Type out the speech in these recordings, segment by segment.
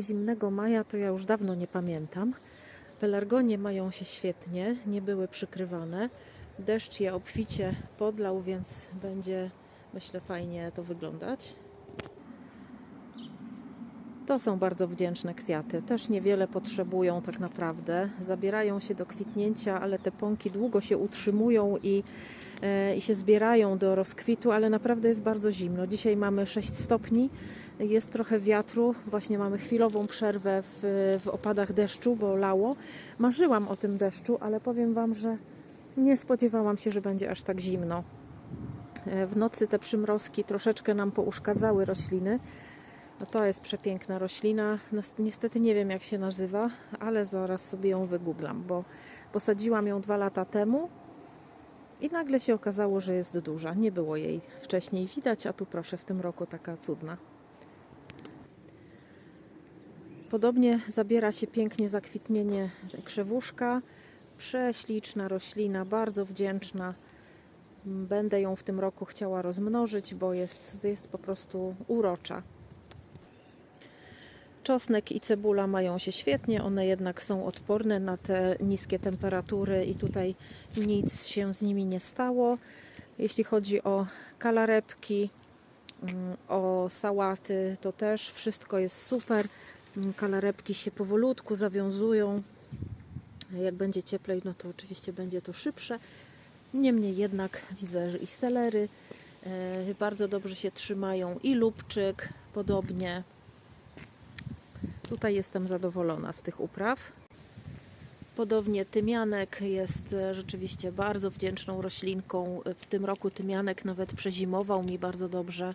zimnego maja to ja już dawno nie pamiętam. Pelargonie mają się świetnie, nie były przykrywane. Deszcz je obficie podlał, więc będzie myślę fajnie to wyglądać. To są bardzo wdzięczne kwiaty. Też niewiele potrzebują tak naprawdę. Zabierają się do kwitnięcia, ale te pąki długo się utrzymują i, e, i się zbierają do rozkwitu, ale naprawdę jest bardzo zimno. Dzisiaj mamy 6 stopni, jest trochę wiatru. Właśnie mamy chwilową przerwę w, w opadach deszczu, bo lało. Marzyłam o tym deszczu, ale powiem Wam, że nie spodziewałam się, że będzie aż tak zimno. E, W nocy te przymrozki troszeczkę nam pouszkadzały rośliny. No to jest przepiękna roślina. Niestety nie wiem jak się nazywa, ale zaraz sobie ją wygooglam, bo posadziłam ją dwa lata temu i nagle się okazało, że jest duża. Nie było jej wcześniej widać, a tu proszę w tym roku taka cudna. Podobnie zabiera się pięknie zakwitnienie krzewuszka. Prześliczna roślina, bardzo wdzięczna. Będę ją w tym roku chciała rozmnożyć, bo jest, jest po prostu urocza. Czosnek i cebula mają się świetnie, one jednak są odporne na te niskie temperatury i tutaj nic się z nimi nie stało. Jeśli chodzi o kalarepki, mm, o sałaty, to też wszystko jest super. Kalarepki się powolutku zawiązują. Jak będzie cieplej, no to oczywiście będzie to szybsze. Niemniej jednak widzę, że i selery e, bardzo dobrze się trzymają i lubczyk podobnie. Tutaj jestem zadowolona z tych upraw. Podobnie tymianek jest e, rzeczywiście bardzo wdzięczną roślinką. W tym roku tymianek nawet przezimował mi bardzo dobrze.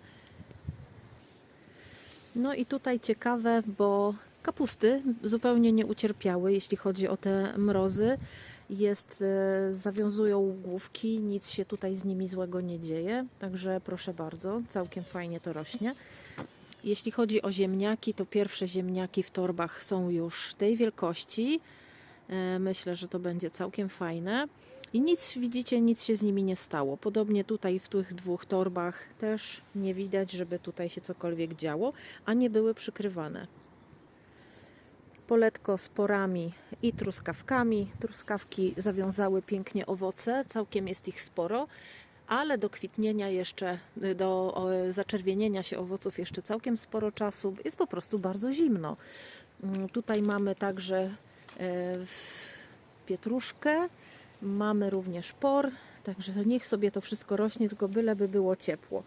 No i tutaj ciekawe, bo kapusty zupełnie nie ucierpiały, jeśli chodzi o te mrozy. Jest, e, zawiązują główki, nic się tutaj z nimi złego nie dzieje, także proszę bardzo, całkiem fajnie to rośnie. Jeśli chodzi o ziemniaki, to pierwsze ziemniaki w torbach są już tej wielkości. E, Myślę, że to będzie całkiem fajne. I nic, widzicie, nic się z nimi nie stało. Podobnie tutaj w tych dwóch torbach też nie widać, żeby tutaj się cokolwiek działo, a nie były przykrywane. Poletko z porami i truskawkami. Truskawki zawiązały pięknie owoce, całkiem jest ich sporo, ale do kwitnienia jeszcze, do zaczerwienienia się owoców jeszcze całkiem sporo czasu. Jest po prostu bardzo zimno. Mm, Tutaj mamy także e, pietruszkę, mamy również por, także niech sobie to wszystko rośnie, tylko byleby było ciepło.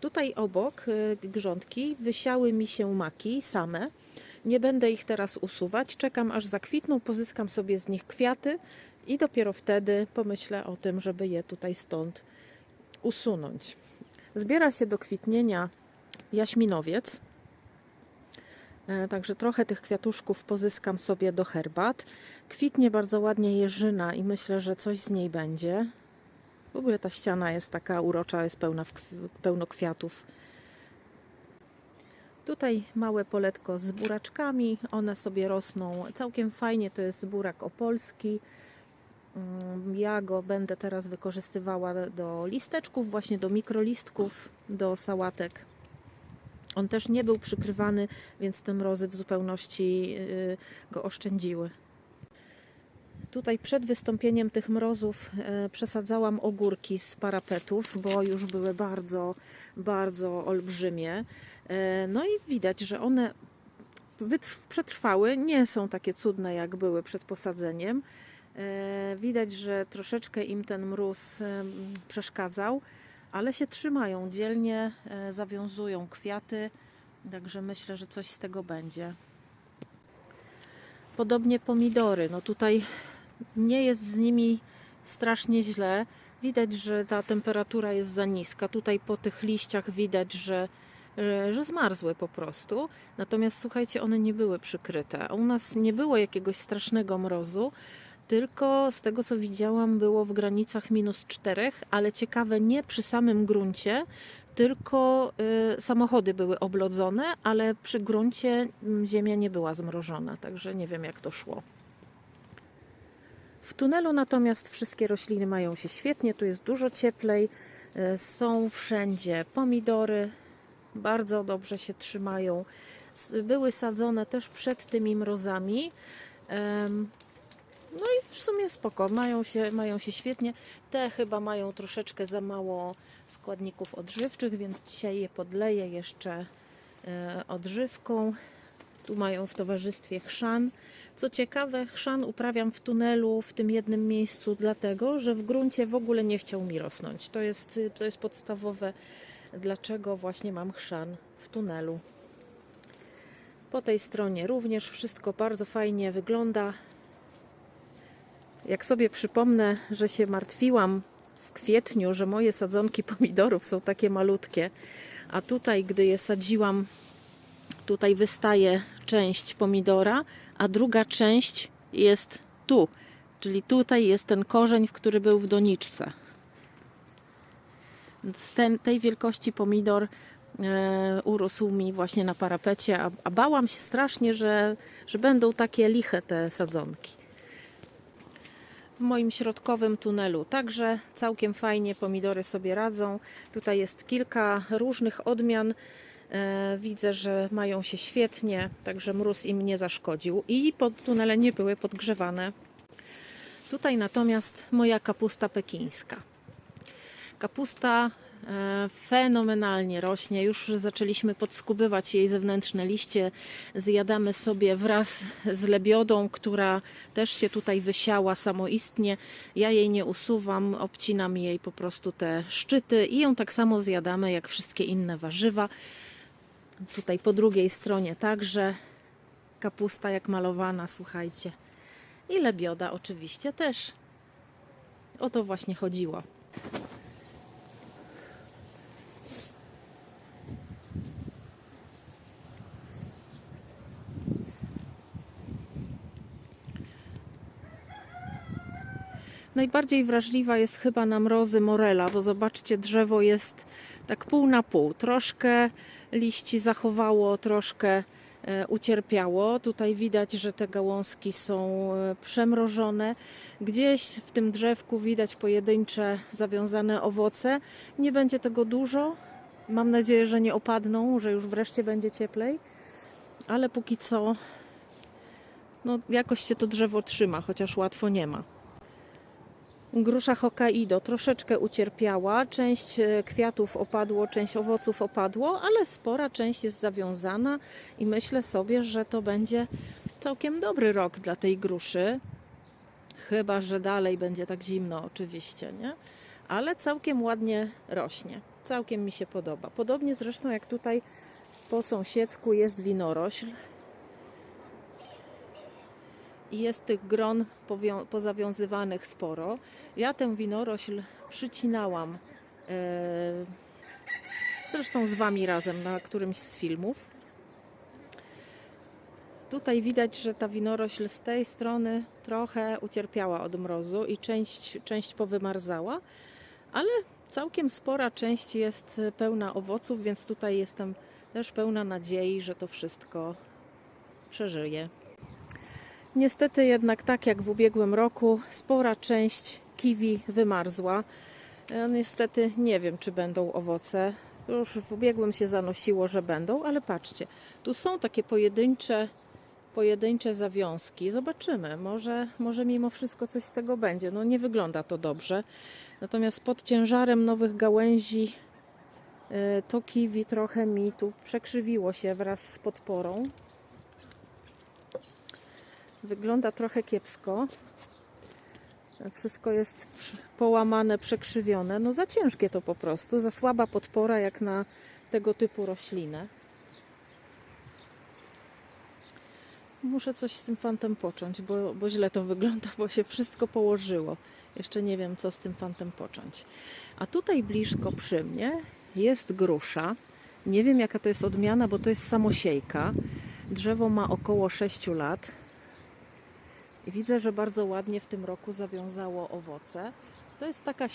Tutaj obok e, grządki wysiały mi się maki same. Nie będę ich teraz usuwać. Czekam aż zakwitną, pozyskam sobie z nich kwiaty i dopiero wtedy pomyślę o tym, żeby je tutaj stąd usunąć. Zbiera się do kwitnienia jaśminowiec. E, Także trochę tych kwiatuszków pozyskam sobie do herbat. Kwitnie bardzo ładnie jeżyna i myślę, że coś z niej będzie. W ogóle ta ściana jest taka urocza, jest pełna pełno kwiatów. Tutaj małe poletko z buraczkami, one sobie rosną całkiem fajnie, to jest burak opolski. Mm, Ja go będę teraz wykorzystywała do listeczków, właśnie do mikrolistków, do sałatek. On też nie był przykrywany, więc te mrozy w zupełności y, go oszczędziły. Tutaj przed wystąpieniem tych mrozów e, przesadzałam ogórki z parapetów, bo już były bardzo, bardzo olbrzymie. E, No i widać, że one przetrwały, nie są takie cudne jak były przed posadzeniem. Widać, że troszeczkę im ten mróz przeszkadzał, ale się trzymają dzielnie, e, zawiązują kwiaty, także myślę, że coś z tego będzie. Podobnie pomidory. No tutaj nie jest z nimi strasznie źle. Widać, że ta temperatura jest za niska. Tutaj po tych liściach widać, że, e, że zmarzły po prostu. Natomiast słuchajcie, one nie były przykryte. U nas nie było jakiegoś strasznego mrozu, tylko z tego co widziałam było w granicach minus 4, ale ciekawe nie przy samym gruncie, tylko y, samochody były oblodzone, ale przy gruncie mm, ziemia nie była zmrożona, także nie wiem jak to szło. W tunelu natomiast wszystkie rośliny mają się świetnie, tu jest dużo cieplej, y, są wszędzie pomidory, bardzo dobrze się trzymają. Były sadzone też przed tymi mrozami. Em, No i w sumie spoko, mają się, mają się świetnie. Te chyba mają troszeczkę za mało składników odżywczych, więc dzisiaj je podleję jeszcze e, odżywką. Tu mają w towarzystwie chrzan. Co ciekawe, chrzan uprawiam w tunelu w tym jednym miejscu, dlatego że w gruncie w ogóle nie chciał mi rosnąć. To jest, to jest podstawowe, dlaczego właśnie mam chrzan w tunelu. Po tej stronie również wszystko bardzo fajnie wygląda. Jak sobie przypomnę, że się martwiłam w kwietniu, że moje sadzonki pomidorów są takie malutkie, a tutaj, gdy je sadziłam, tutaj wystaje część pomidora, a druga część jest tu, czyli tutaj jest ten korzeń, w który był w doniczce. Z ten, tej wielkości pomidor e, urósł mi właśnie na parapecie, a, a bałam się strasznie, że, że będą takie liche te sadzonki w moim środkowym tunelu. Także całkiem fajnie pomidory sobie radzą. Tutaj jest kilka różnych odmian. E, widzę, że mają się świetnie, także mróz im nie zaszkodził i pod tunele nie były podgrzewane. Tutaj natomiast moja kapusta pekińska. Kapusta fenomenalnie rośnie. Już zaczęliśmy podskubywać jej zewnętrzne liście. Zjadamy sobie wraz z lebiodą, która też się tutaj wysiała samoistnie. Ja jej nie usuwam, obcinam jej po prostu te szczyty i ją tak samo zjadamy jak wszystkie inne warzywa. Tutaj po drugiej stronie także kapusta jak malowana, słuchajcie. I lebioda oczywiście też. O to właśnie chodziło. Najbardziej wrażliwa jest chyba na mrozy morela, bo zobaczcie, drzewo jest tak pół na pół. Troszkę liści zachowało, troszkę e, ucierpiało. Tutaj widać, że te gałązki są e, przemrożone. Gdzieś w tym drzewku widać pojedyncze zawiązane owoce. Nie będzie tego dużo. Mam nadzieję, że nie opadną, że już wreszcie będzie cieplej. Ale póki co, no jakoś się to drzewo trzyma, chociaż łatwo nie ma. Grusza Hokkaido troszeczkę ucierpiała, część e, kwiatów opadło, część owoców opadło, ale spora część jest zawiązana i myślę sobie, że to będzie całkiem dobry rok dla tej gruszy. Chyba, że dalej będzie tak zimno oczywiście, nie? Ale całkiem ładnie rośnie. Całkiem mi się podoba. Podobnie zresztą jak tutaj po sąsiedzku jest winorośl. I jest tych gron pozawiązywanych sporo. Ja tę winorośl przycinałam e, zresztą z Wami razem na którymś z filmów. Tutaj widać, że ta winorośl z tej strony trochę ucierpiała od mrozu i część, część powymarzała, ale całkiem spora część jest pełna owoców, więc tutaj jestem też pełna nadziei, że to wszystko przeżyje. Niestety jednak tak jak w ubiegłym roku, spora część kiwi wymarzła. E, Niestety nie wiem, czy będą owoce. Już w ubiegłym się zanosiło, że będą, ale patrzcie, tu są takie pojedyncze, pojedyncze zawiązki. Zobaczymy, może, może mimo wszystko coś z tego będzie. No nie wygląda to dobrze. Natomiast pod ciężarem nowych gałęzi e, to kiwi trochę mi tu przekrzywiło się wraz z podporą. Wygląda trochę kiepsko. Wszystko jest połamane, przekrzywione. No za ciężkie to po prostu, za słaba podpora jak na tego typu roślinę. Muszę coś z tym fantem począć, bo, bo źle to wygląda, bo się wszystko położyło. Jeszcze nie wiem, co z tym fantem począć. A tutaj blisko przy mnie jest grusza. Nie wiem, jaka to jest odmiana, bo to jest samosiejka. Drzewo ma około 6 lat. Widzę, że bardzo ładnie w tym roku zawiązało owoce. To jest taka y,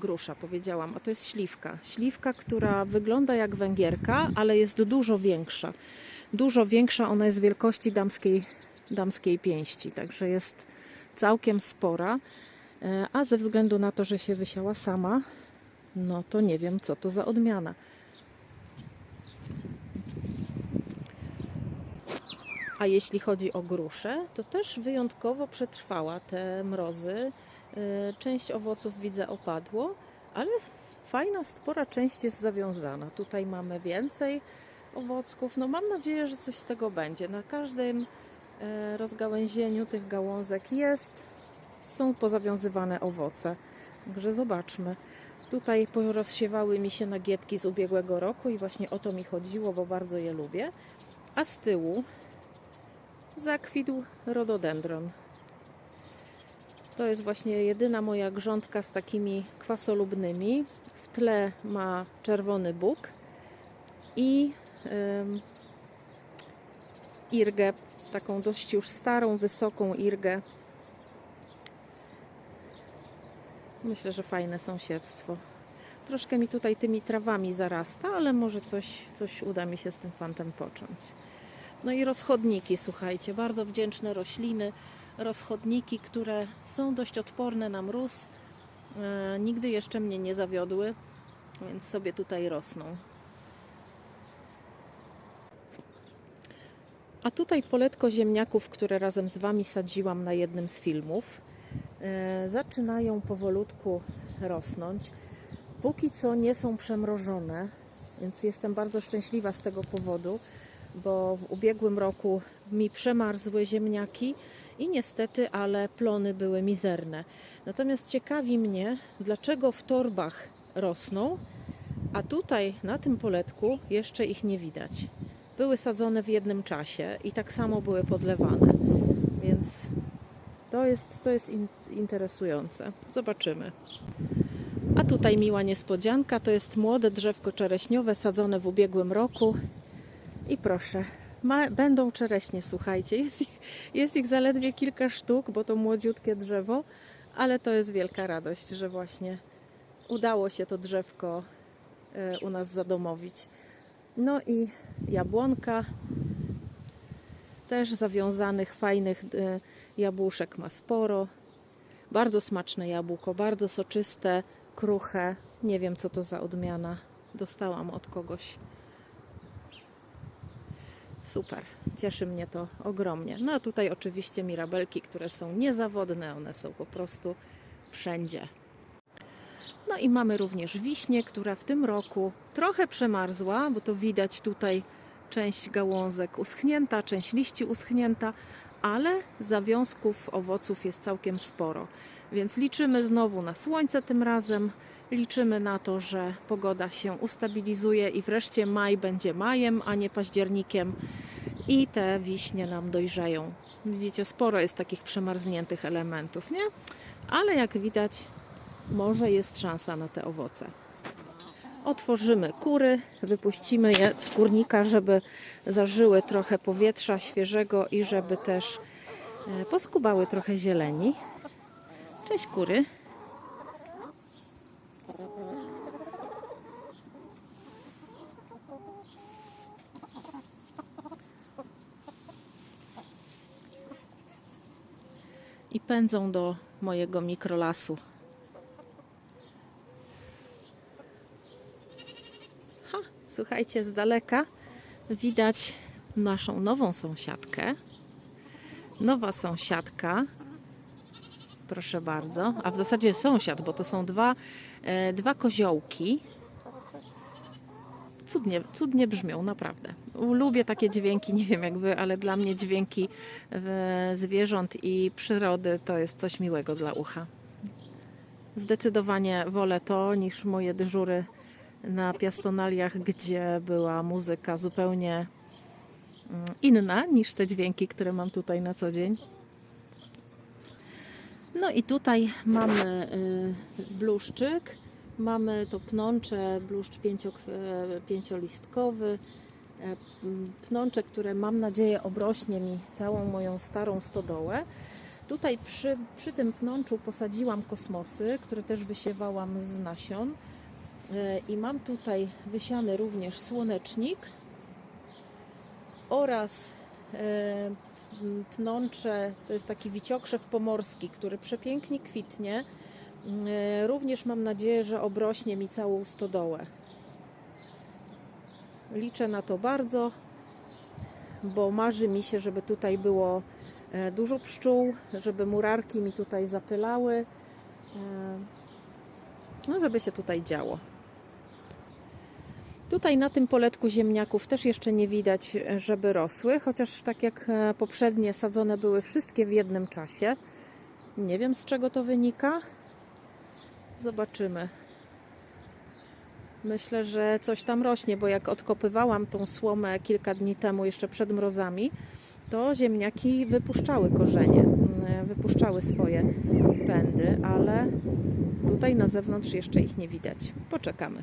grusza, powiedziałam, a to jest śliwka. Śliwka, która wygląda jak węgierka, ale jest dużo większa. Dużo większa, ona jest wielkości damskiej, damskiej pięści, także jest całkiem spora. E, A ze względu na to, że się wysiała sama, no to nie wiem, co to za odmiana. A jeśli chodzi o gruszę, to też wyjątkowo przetrwała te mrozy. E, Część owoców widzę opadło, ale fajna, spora część jest zawiązana. Tutaj mamy więcej owocków. No mam nadzieję, że coś z tego będzie. Na każdym e, rozgałęzieniu tych gałązek jest, są pozawiązywane owoce. Także zobaczmy. Tutaj porozsiewały mi się nagietki z ubiegłego roku i właśnie o to mi chodziło, bo bardzo je lubię. A z tyłu zakwitł rododendron. To jest właśnie jedyna moja grządka z takimi kwasolubnymi. W tle ma czerwony bóg i ym, irgę, taką dość już starą, wysoką irgę. Myślę, że fajne sąsiedztwo. Troszkę mi tutaj tymi trawami zarasta, ale może coś, coś uda mi się z tym fantem począć. No i rozchodniki, słuchajcie, bardzo wdzięczne rośliny, rozchodniki, które są dość odporne na mróz. E, nigdy jeszcze mnie nie zawiodły, więc sobie tutaj rosną. A tutaj poletko ziemniaków, które razem z Wami sadziłam na jednym z filmów, e, zaczynają powolutku rosnąć. Póki co nie są przemrożone, więc jestem bardzo szczęśliwa z tego powodu, bo w ubiegłym roku mi przemarzły ziemniaki i niestety, ale plony były mizerne. Natomiast ciekawi mnie, dlaczego w torbach rosną, a tutaj na tym poletku jeszcze ich nie widać. Były sadzone w jednym czasie i tak samo były podlewane, więc to jest, to jest in, interesujące. Zobaczymy. A tutaj miła niespodzianka, to jest młode drzewko czereśniowe sadzone w ubiegłym roku. I proszę, ma, będą czereśnie, słuchajcie. Jest ich, jest ich zaledwie kilka sztuk, bo to młodziutkie drzewo, ale to jest wielka radość, że właśnie udało się to drzewko e, u nas zadomowić. No i jabłonka, też zawiązanych, fajnych e, jabłuszek ma sporo. Bardzo smaczne jabłko, bardzo soczyste, kruche. Nie wiem, co to za odmiana. Dostałam od kogoś. Super, cieszy mnie to ogromnie. No a tutaj oczywiście mirabelki, które są niezawodne, one są po prostu wszędzie. No i mamy również wiśnię, która w tym roku trochę przemarzła, bo to widać tutaj część gałązek uschnięta, część liści uschnięta, ale zawiązków owoców jest całkiem sporo. Więc liczymy znowu na słońce tym razem. Liczymy na to, że pogoda się ustabilizuje i wreszcie maj będzie majem, a nie październikiem. I te wiśnie nam dojrzeją. Widzicie, sporo jest takich przemarzniętych elementów, nie? Ale jak widać, może jest szansa na te owoce. Otworzymy kury, wypuścimy je z kurnika, żeby zażyły trochę powietrza świeżego i żeby też e, poskubały trochę zieleni. Cześć kury. Pędzą do mojego mikrolasu. Ha, słuchajcie, z daleka widać naszą nową sąsiadkę. Nowa sąsiadka proszę bardzo. A w zasadzie sąsiad, bo to są dwa, e, dwa koziołki. Cudnie, cudnie brzmią, naprawdę. Lubię takie dźwięki, nie wiem jak wy, ale dla mnie dźwięki e, zwierząt i przyrody to jest coś miłego dla ucha. Zdecydowanie wolę to niż moje dyżury na piastonaliach, gdzie była muzyka zupełnie mm, inna niż te dźwięki, które mam tutaj na co dzień. No i tutaj mamy y, bluszczyk, mamy to pnącze, bluszcz e, pięciolistkowy, e, pnącze, które mam nadzieję obrośnie mi całą moją starą stodołę. Tutaj przy, przy tym pnączu posadziłam kosmosy, które też wysiewałam z nasion. E, I mam tutaj wysiany również słonecznik oraz pnącze, to jest taki wiciokrzew pomorski, który przepięknie kwitnie. E, Również mam nadzieję, że obrośnie mi całą stodołę. Liczę na to bardzo, bo marzy mi się, żeby tutaj było e, dużo pszczół, żeby murarki mi tutaj zapylały, e, no żeby się tutaj działo. Tutaj na tym poletku ziemniaków też jeszcze nie widać, e, żeby rosły, chociaż tak jak poprzednie sadzone były wszystkie w jednym czasie. Nie wiem z czego to wynika. Zobaczymy. Myślę, że coś tam rośnie, bo jak odkopywałam tą słomę kilka dni temu, jeszcze przed mrozami, to ziemniaki wypuszczały korzenie, mm, wypuszczały swoje pędy, ale tutaj na zewnątrz jeszcze ich nie widać. Poczekamy.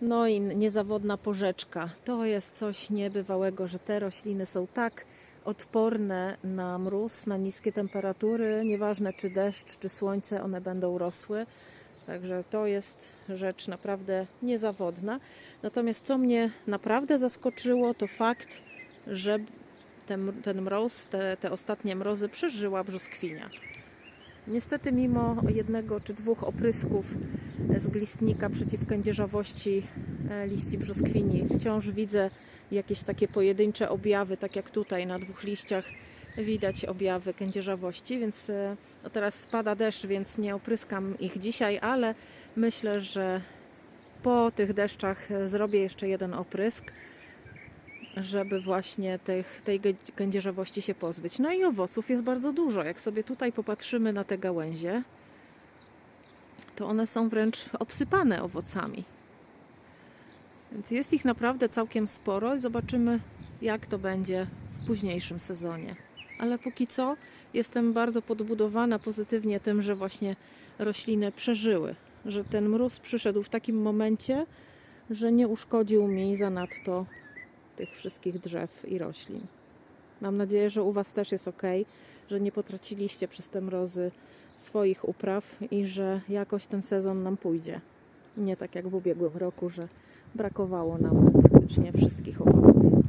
No i niezawodna porzeczka. To jest coś niebywałego, że te rośliny są tak odporne na mróz, na niskie temperatury, nieważne czy deszcz, czy słońce, one będą rosły. Także to jest rzecz naprawdę niezawodna. Natomiast co mnie naprawdę zaskoczyło, to fakt, że ten, ten mróz, te, te ostatnie mrozy przeżyła brzoskwinia. Niestety mimo jednego czy dwóch oprysków z glistnika przeciw kędzierzawości e, liści brzoskwini wciąż widzę jakieś takie pojedyncze objawy, tak jak tutaj na dwóch liściach widać objawy kędzierzawości, więc e, no teraz spada deszcz, więc nie opryskam ich dzisiaj, ale myślę, że po tych deszczach e, zrobię jeszcze jeden oprysk, żeby właśnie tych, tej gę- kędzierzawości się pozbyć. No i owoców jest bardzo dużo. Jak sobie tutaj popatrzymy na te gałęzie, to one są wręcz obsypane owocami. Więc jest ich naprawdę całkiem sporo i zobaczymy, jak to będzie w późniejszym sezonie. Ale póki co jestem bardzo podbudowana pozytywnie tym, że właśnie rośliny przeżyły, że ten mróz przyszedł w takim momencie, że nie uszkodził mi zanadto tych wszystkich drzew i roślin. Mam nadzieję, że u Was też jest ok, że nie potraciliście przez te mrozy swoich upraw i że jakoś ten sezon nam pójdzie. Nie tak jak w ubiegłym roku, że brakowało nam praktycznie wszystkich owoców.